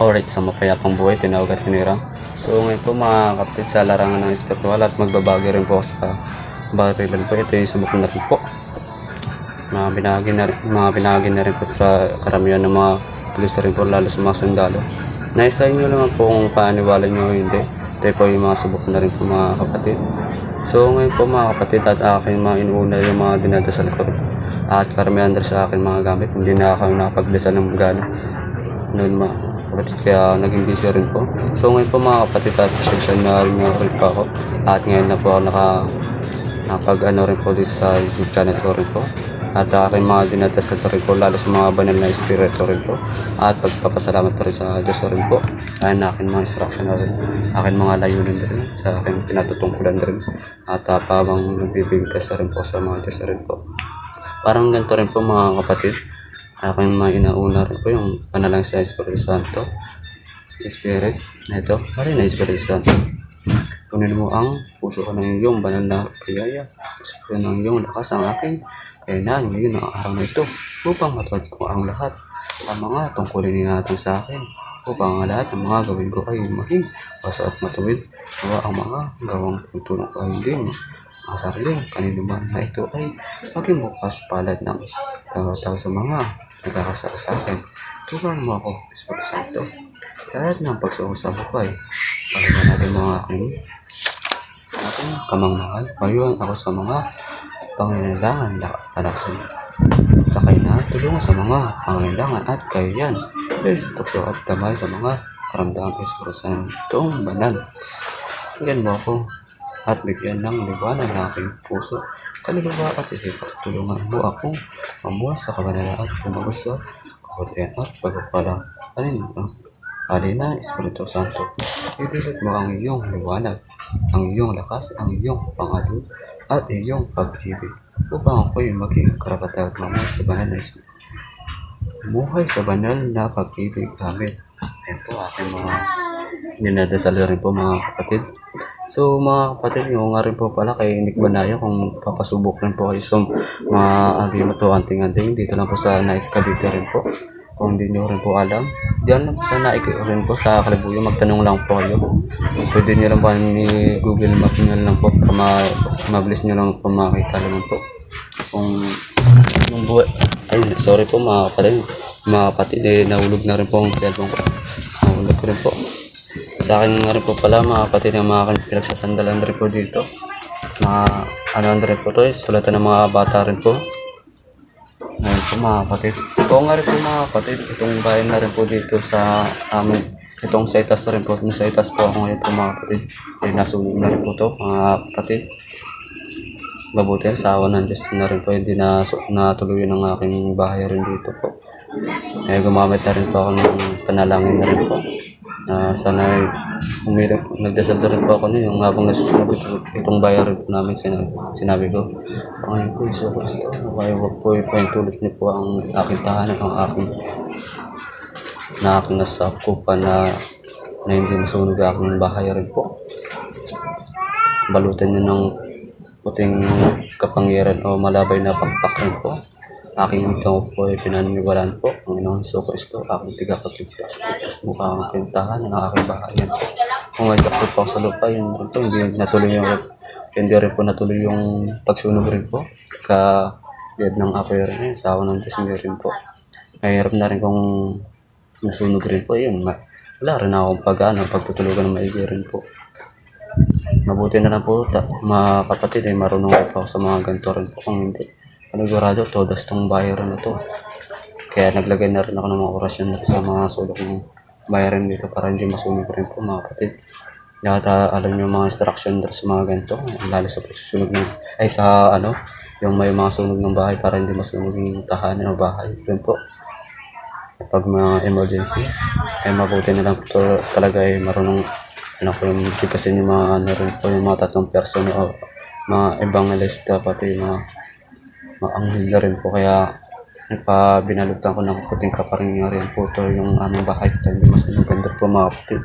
Alright, sa mapayapang buhay, tinawag at tinirang. So ngayon po mga kapatid sa larangan ng espiritual at magbabagi rin po sa barilan po. Ito yung subok na po. Mga binahagi na, rin- mga binahagi na rin po sa karamihan ng mga pulis rin po, lalo sa mga sundalo. Naisa inyo naman po kung paaniwala nyo o hindi. Ito po yung mga subok na rin po mga kapatid. So ngayon po mga kapatid at aking mga inuuna yung mga dinadasal ko rin. At karamihan rin sa akin mga gamit. Hindi na ako nakapagdasal ng gano'n noon mga kapatid kaya naging busy rin po. So ngayon po mga kapatid at pasensya na rin nga rin po ako. At ngayon na po ako naka nakapag ano rin po dito sa YouTube channel ko rin po. At aking mga dinadasal ko rin po lalo sa mga banal na espiritu rin po. At pagpapasalamat pa rin sa Diyos rin po. Na aking mga instruction na rin. Aking mga layunin rin sa aking pinatutungkulan rin. At uh, habang nagbibigkas rin po sa mga Diyos rin po. Parang ganito rin po mga kapatid aking mga inauna rin po yung panalang sa Espiritu Santo. Spirit, na ito, pare na Espiritu Santo. Kunin mo ang puso ko ng iyong banal na kayaya. Espiritu ng iyong lakas ang akin. Kaya na, ngayon ang araw na ito upang matuwad ko ang lahat ang mga tungkulin natin sa akin upang ang lahat ng mga gawin ko ay maging basa at matuwid. Gawa ang mga gawang tutulong ko ay hindi ang sarili kanino man na ito ay maging bukas palad ng tao sa mga nagkakasala sa akin. Turuan mo ako, Espiritu Santo. Sa lahat ng pagsuusap ko ay palaman natin mga aking aking kamangmangan. Mayuan ako sa mga pangailangan na alasan. Sakay na tulungan sa mga pangailangan at kayan. Dahil sa tukso at damay sa mga karamdamang Espiritu Santong banal. Bigyan mo ako at bigyan ng liwanag ng aking puso. Kaluluwa at isipan. Tulungan mo akong mamuha sa kabanalan at lumabas sa kabutihan at pagpapalang. Alin mo? Alina, Espiritu Santo. Idulot mo ang iyong liwanag, ang iyong lakas, ang iyong pangalod, at iyong pag-ibig upang ako'y maging karapat mamuha sa banal na Espiritu. Muhay sa banal na pag-ibig. Amen. Po aking mga dinadasal rin po mga kapatid. So mga kapatid, yung nga rin po pala kay Nick Banaya kung papasubok rin po kayo sa mga agim to anting-anting dito lang po sa Naik Cavite rin po. Kung hindi nyo rin po alam, diyan lang po sa Naik rin po sa Kalibuyo, magtanong lang po kayo. Pwede nyo lang po ni Google Map nyo lang po mabilis nyo lang po makita naman po. Kung yung buhay, ay sorry po mga kapatid, mga kapatid, eh, nahulog na rin po ang cellphone ko. Nahulog ko rin po. Sa akin nga rin po pala mga kapatid yung mga pinagsasandalan rin po dito. Mga ano rin po to eh, sulatan ng mga bata rin po. Ngayon po mga kapatid. Ito nga rin po mga kapatid, itong bayan na rin po dito sa amin. Itong Saitas na rin po, sa Saitas po ako ngayon po mga kapatid. Eh, nasunog na rin po to mga kapatid. Mabuti sa awa ng Diyos na rin po, hindi na natuloy ng aking bahay rin dito po. Eh, gumamit na rin po ako ng panalangin na rin po. Na sana umirap, nagdasal na rin po ako na yung habang nasusunod ito, itong po namin sinabi, sinabi ko. Panginoon ko, Iso Kristo, kaya wag po ipahintulot niyo po ang aking tahanan, ang aking na aking nasakupan na na hindi masunog aking bahay rin po. Balutan niyo ng puting kapangyarihan o malabay na pagpakrin po. Aking ikaw po ay pinaniniwalaan po, Panginoon Heso Kristo, aking tigakapligtas. Ligtas mo ka ang pintahan ng aking bahayan. Kung may po po sa lupa, yun rin po, hindi natuloy yung, hindi rin po natuloy yung pagsunog rin po. Ka, biyad ng apoy rin yun, sa awa ng Diyos hindi rin po. Mahirap na rin kung nasunog rin po, yun. Wala rin akong pag, ano, pagtutulugan ng maigi rin po. Mabuti na lang po, ta, mga kapatid, ay marunong po ako sa mga ganito rin po. Kung hindi, panigurado, todas tong bayaran na to. Kaya naglagay na rin ako ng mga orasyon rin sa mga sulok ng bayaran dito para hindi masunog rin po mga kapatid. Lahat ah, alam niyo mga instruction rin sa mga ganito, lalo sa pagsusunog ng, ay sa ano, yung may mga sunog ng bahay para hindi masunog yung tahanan o bahay. Yun po. Pag mga emergency, ay mabuti na lang to- talaga ay marunong ano po yung kasi yung mga ano rin po yung mga tatlong person o mga evangelista pati yung mga mga anghel na rin po kaya binalutan ko ng puting kaparingan rin po to yung aming bahay. Kaya hindi mas maganda po mga kapatid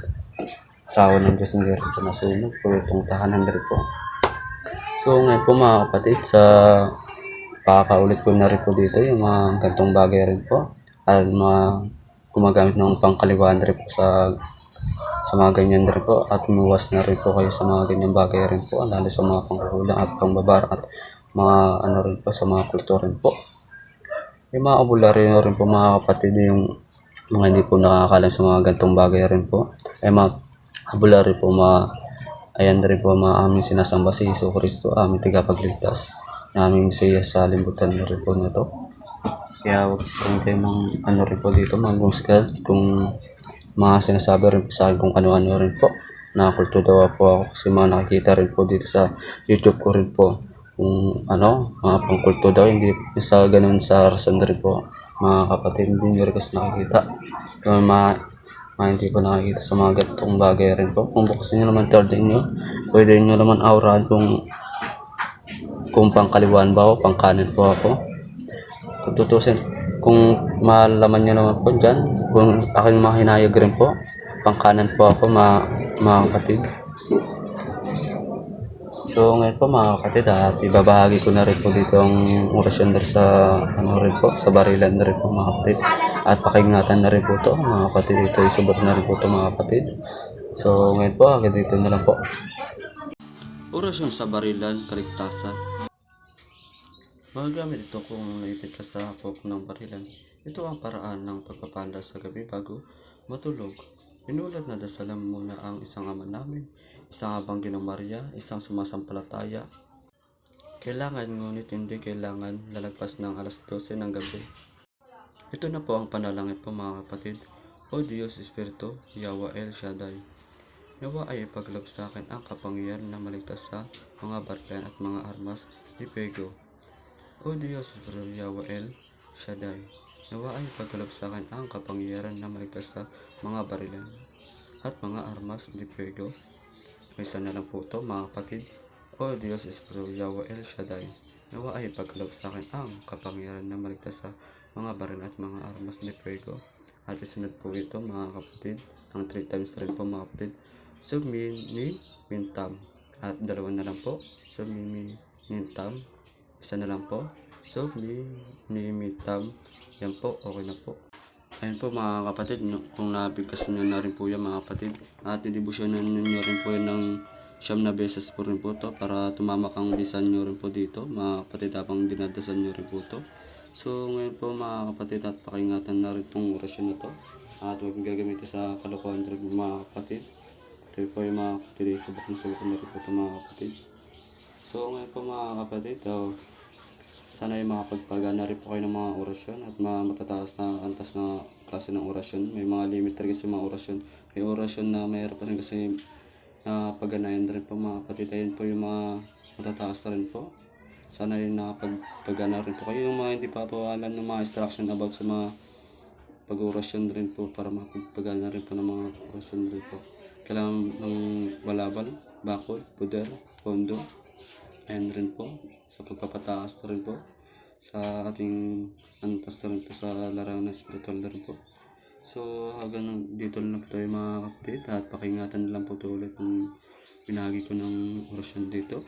sawa ng Diyos hindi rin po nasunog. Po itong tahanan rin po. So ngayon po mga kapatid sa pakakaulit ko na rin po dito yung mga gantong bagay rin po. At mga gumagamit ng pangkaliwaan rin po sa sa mga ganyan rin po. At umuwas na rin po kayo sa mga ganyang bagay rin po. Lalo sa mga pangkukulang at pangbabar at mga ano rin po sa mga kultura rin po yung mga abularyo rin po mga kapatid yung mga hindi po nakakalam sa mga gantong bagay rin po ay mga abularyo po mga ayan rin po mga aming sinasamba si Iso Kristo aming tagapagligtas na aming siya sa limbutan na rin po na to kaya huwag po kayo mang ano rin po dito mag-musgal kung mga sinasabi rin po sa kung ano-ano rin po. Nakakulto daw po ako kasi mga nakikita rin po dito sa YouTube ko rin po. Kung ano, mga pangkulto daw, hindi sa ganun sa rason rin po. Mga kapatid, hindi nyo rin nakikita. Kaya mga, mga hindi po nakikita sa mga ganitong bagay rin po. Kung buksan nyo naman third nyo, pwede nyo naman aurahan kung kung pangkaliwan ba o pangkanan po ako. Kung tutusin, kung malaman nyo naman po dyan, kung aking mga hinayag rin po, pangkanan po ako mga, mga kapatid. So ngayon po mga kapatid, at ibabahagi ko na rin po dito ang orasyon na sa ano rin po, sa barilan na rin po mga kapatid. At pakingatan na rin po to mga kapatid. Ito isubot na rin po to mga kapatid. So ngayon po, hanggang dito na lang po. Orasyon sa barilan, kaligtasan. Magagamit ito kung naipit ka sa hapok ng barilan. Ito ang paraan ng pagpapanda sa gabi bago matulog. Inulat na dasalam muna ang isang ama namin, isang habang ginong Maria, isang sumasampalataya. Kailangan ngunit hindi kailangan lalagpas ng alas 12 ng gabi. Ito na po ang panalangin po mga kapatid. O Diyos Espiritu, Yawa El Shaddai. Nawa ay ipaglob sa akin ang kapangyarihan na maligtas sa mga barkan at mga armas ni Pego. O Diyos, Espiritu Yawa El Shaddai, nawa ay pagkalap sa akin ang kapangyarihan na maligtas sa mga barilan at mga armas di fuego. May isa na lang po ito, mga kapatid. O Diyos, Espiritu Yawa El Shaddai, nawa ay pagkalap sa akin ang kapangyarihan na maligtas sa mga barilan at mga armas di fuego. At isunod po ito, mga kapatid, ang three times rin po, mga kapatid. Sugmi mi mintam. At dalawa na lang po. Sugmi mi mintam. Isa na lang po. So, mi, mi, mi, tam. Yan po, okay na po. Ayun po mga kapatid, kung nabigkas nyo na rin po yan mga kapatid. At didibusyonan nyo rin po yan ng siyam na beses po rin po to para tumamak ang bisan nyo rin po dito. Mga kapatid, habang dinadasan nyo rin po to. So, ngayon po mga kapatid at pakingatan na rin itong orasyon na to. At huwag gagamitin sa kalokohan rin po mga kapatid. Ito po yung mga kapatid, ay sabak na sabak na rin po ito mga kapatid. So ngayon po mga kapatid, oh, sana ay makapagpagana rin po kayo ng mga orasyon at mga matataas na antas na klase ng orasyon. May mga limit rin kasi mga orasyon. May orasyon na mayroon pa rin kasi na pagganayan rin po mga kapatid. Ayun po yung mga matataas na rin po. Sana ay nakapagpagana rin po kayo. Yung mga hindi pa po alam ng mga instruction about sa mga pag-orasyon rin po para makapagpagana rin po ng mga orasyon rin po. Kailangan ng walabal, bakod, puder, pondo, Ayan rin po, sa pagpapataas na rin po sa ating antas na rin po sa larangan ng spiritual na rin po. So hanggang dito lang po tayo mga kapatid at pakingatan na lang po ito ulit ang binahagi ko ng orasyon dito.